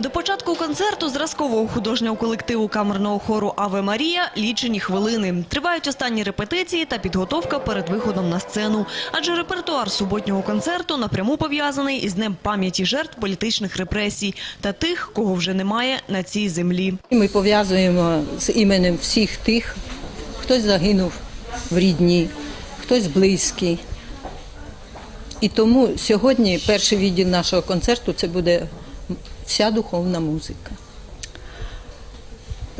До початку концерту зразкового художнього колективу камерного хору Аве Марія лічені хвилини. Тривають останні репетиції та підготовка перед виходом на сцену. Адже репертуар суботнього концерту напряму пов'язаний із Днем пам'яті жертв політичних репресій та тих, кого вже немає на цій землі. Ми пов'язуємо з іменем всіх тих, хтось загинув в рідні, хтось близький. І тому сьогодні перший відділ нашого концерту це буде вся духовна музика.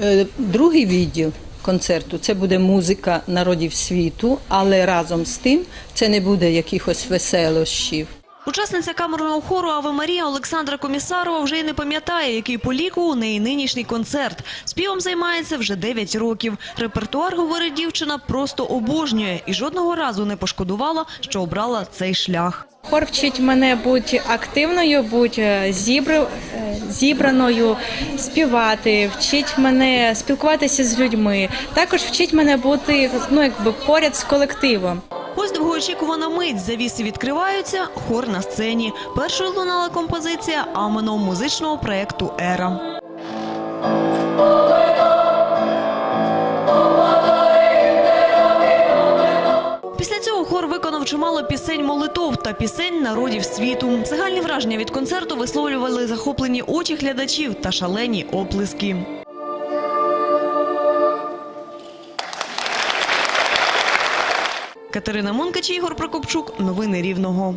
Е, Другий відділ концерту це буде музика народів світу, але разом з тим це не буде якихось веселощів. Учасниця камерного хору Аве Марія Олександра Комісарова вже й не пам'ятає, який по ліку у неї нинішній концерт. Співом займається вже 9 років. Репертуар, говорить дівчина, просто обожнює і жодного разу не пошкодувала, що обрала цей шлях. Хор вчить мене бути активною, бути е, е, зібраною, співати, вчить мене спілкуватися з людьми. Також вчить мене бути ну якби поряд з колективом. Довгоочікувана мить. Завіси відкриваються, хор на сцені. Першою лунала композиція Аменого музичного проєкту Ера. Після цього хор виконав чимало пісень молитов та пісень народів світу. Загальні враження від концерту висловлювали захоплені очі глядачів та шалені оплески. Катерина Монкач, Ігор Прокопчук. Новини Рівного.